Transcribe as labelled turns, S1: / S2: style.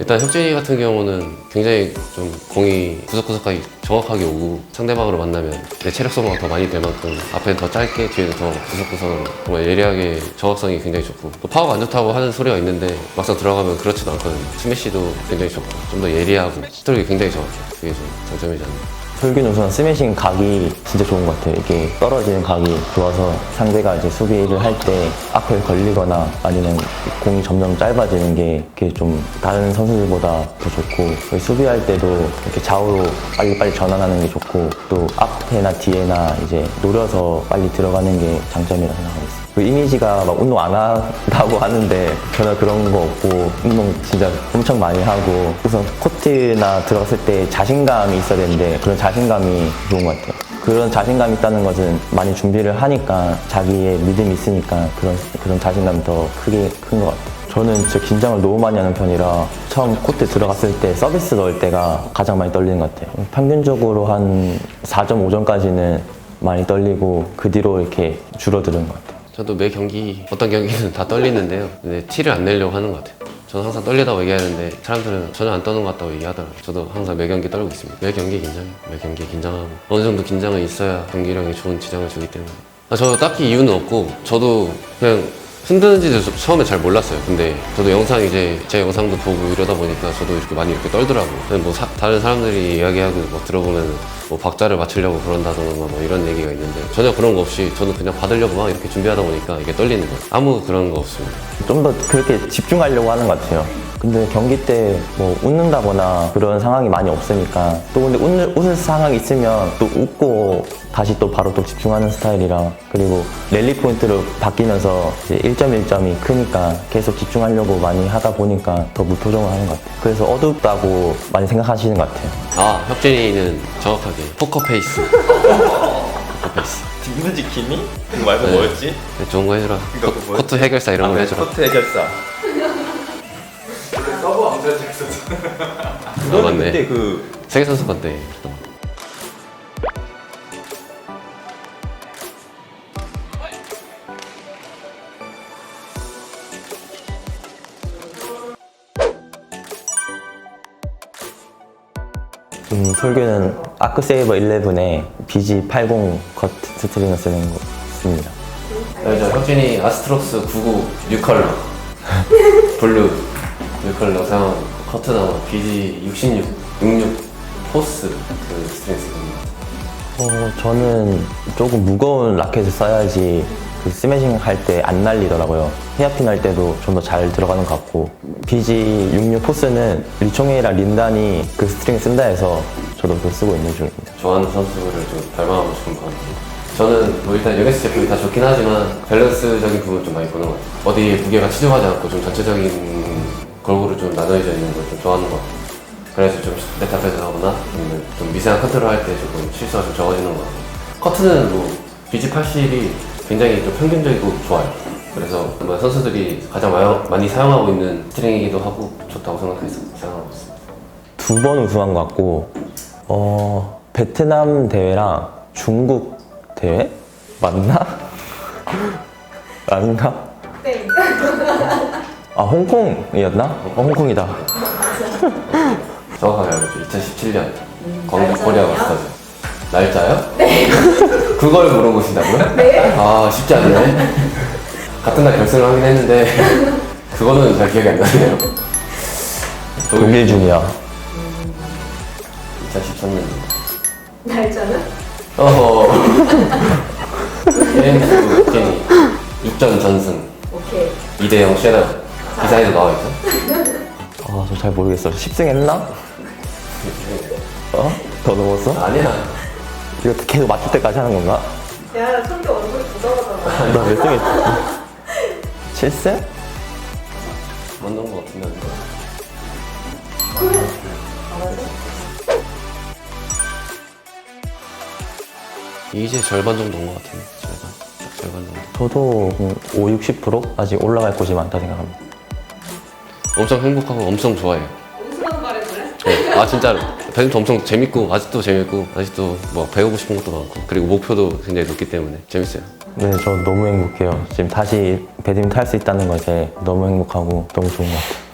S1: 일단 혁진이 같은 경우는 굉장히 좀 공이 구석구석하게 정확하게 오고 상대방으로 만나면 내 체력 소모가 더 많이 될 만큼 앞에 더 짧게 뒤에는 더 구석구석으로 정말 예리하게 정확성이 굉장히 좋고 또 파워가 안 좋다고 하는 소리가 있는데 막상 들어가면 그렇지도 않거든요. 스매시도 굉장히 좋고 좀 더 예리하고 스트로크 굉장히 정확해요. 그게 좀 장점이지 않나
S2: 설규는 우선 스매싱 각이 진짜 좋은 것 같아요. 이게 떨어지는 각이 좋아서 상대가 이제 수비를 할 때 앞에 걸리거나 아니면 공이 점점 짧아지는 게 이렇게 좀 다른 선수들보다 더 좋고 수비할 때도 이렇게 좌우로 빨리빨리 전환하는 게 좋고 또 앞에나 뒤에나 이제 노려서 빨리 들어가는 게 장점이라고 생각하고 있어요. 그 이미지가 막 운동 안 한다고 하는데 전혀 그런 거 없고 운동 진짜 엄청 많이 하고 우선 코트나 들어갔을 때 자신감이 있어야 되는데 그런 자신감이 좋은 것 같아요. 그런 자신감이 있다는 것은 많이 준비를 하니까 자기의 믿음이 있으니까 그런 그런 자신감이 더 크게 큰 것 같아요. 저는 진짜 긴장을 너무 많이 하는 편이라 처음 코트 들어갔을 때 서비스 넣을 때가 가장 많이 떨리는 것 같아요. 평균적으로 한 4.5점까지는 많이 떨리고 그 뒤로 이렇게 줄어드는 것 같아요.
S1: 저도 매 경기 어떤 경기는 다 떨리는데요. 근데 티를 안 내려고 하는 것 같아요. 저는 항상 떨리다고 얘기하는데 사람들은 전혀 안 떠는 것 같다고 얘기하더라고요. 저도 항상 매 경기 떨고 있습니다. 매 경기 긴장해. 매 경기 긴장하고 어느 정도 긴장은 있어야 경기력에 좋은 지장을 주기 때문에. 아, 저 딱히 이유는 없고 저도 그냥 흔드는지도 저- 처음에 잘 몰랐어요. 근데 저도 영상 이제 제 영상도 보고 이러다 보니까 저도 이렇게 많이 이렇게 떨더라고요. 근데 뭐 사- 다른 사람들이 이야기하고 뭐 들어보면 뭐 박자를 맞추려고 그런다던가 뭐 이런 얘기가 있는데 전혀 그런 거 없이 저는 그냥 받으려고 막 이렇게 준비하다 보니까 이게 떨리는 거예요. 아무 그런 거 없습니다.
S2: 좀 더 그렇게 집중하려고 하는 것 같아요. 근데 경기 때 뭐 웃는다거나 그런 상황이 많이 없으니까 또 근데 웃는, 웃을 상황이 있으면 또 웃고 다시 또 바로 또 집중하는 스타일이라 그리고 랠리 포인트로 바뀌면서 이제 1점 1점이 크니까 계속 집중하려고 많이 하다 보니까 더 무표정을 하는 것 같아요. 그래서 어둡다고 많이 생각하시는 것 같아요.
S1: 아 혁진이는 정확하게 포커 페이스. 포커 페이스.
S3: 뒷문 지킴이? 그거 말고
S1: 네.
S3: 뭐였지?
S1: 좋은 거 해주라.
S3: 그러니까
S1: 코-
S3: 그 뭐였지?
S1: 코트 해결사 이런 거
S3: 그래,
S1: 해주라.
S3: 커트 해결사. 암살 잭슨. 그거는
S1: 맞네.
S3: 그때 그
S1: 세계 선수권 때.
S2: 음, 설계는 아크세이버 11에 BG80 커트 스트링을 쓰는 거 씁니다.
S1: 저 혁진이 아스트록스 99 뉴컬러 블루 뉴컬러 사용 커트나 BG 66 66 포스 그 스트레스 겁니다.
S2: 어, 저는 조금 무거운 라켓을 써야지 그 스매싱 할 때 안 날리더라고요. 헤어핀 할 때도 좀 더 잘 들어가는 것 같고 BG66 포스는 리총이랑 린단이 그 스트링 쓴다 해서 저도 그거 쓰고 있는 중입니다.
S1: 좋아하는 선수를 좀 닮아가고 싶은 것 같아요. 저는 뭐 일단 UX 제품이 다 좋긴 하지만 밸런스적인 부분 좀 많이 보는 것 같아요. 어디 무게가 치중하지 않고 좀 전체적인 골고루 좀 나눠져 있는 걸 좀 좋아하는 것 같아요. 그래서 좀 메타페드하거나 아니면 좀 미세한 커트를 할 때 조금 실수가 좀 적어지는 것 같아요. 커트는 뭐 BG80이 굉장히 좀 평균적이고 좋아요. 그래서 아마 선수들이 가장 마- 많이 사용하고 있는 스트링이기도 하고 좋다고 생각해서 사용하고 있습니다.
S2: 두 번 우승한 것 같고 어, 베트남 대회랑 중국 대회 맞나? 아닌가?
S4: 네.
S2: 아 홍콩이었나? 어, 홍콩이다.
S1: 정확하게 알고 있죠. 2017년 광주 코리아 마스터즈. 날짜요? 네. 그걸 물어보신다고요? 네. 아, 쉽지 않네. 같은 날 결승을 하긴 했는데, 그거는 잘 기억이 안 나네요.
S2: 독일 주니어.
S1: 2013년.
S4: 날짜는?
S1: 어허. 게임스 게임 6전 전승.
S4: 오케이.
S1: 2대0 쉐나. 기사에도 나와 있죠.
S2: 아, 저 잘 모르겠어. 10승 했나? 어? 더 넘었어?
S1: 아니야.
S2: 이거 계속 맞출 때까지 하는 건가?
S4: 야, 나 천개 얼굴 부담하잖아.
S2: 나 몇 승 했지? 7승?
S1: 만난 것 같은데. 아닌가? 이제 절반 정도 온 것 같은데. 절반. 딱 절반 정도.
S2: 저도 한 5, 60% 아직 올라갈 곳이 많다 생각합니다.
S1: 엄청 행복하고 엄청 좋아해요. 네. 아 진짜로 배드민턴 엄청 재밌고 아직도 재밌고 아직도 뭐 배우고 싶은 것도 많고 그리고 목표도 굉장히 높기 때문에 재밌어요.
S2: 네, 저 너무 행복해요. 지금 다시 배드민턴 할 수 있다는 것에 너무 행복하고 너무 좋은 것 같아요.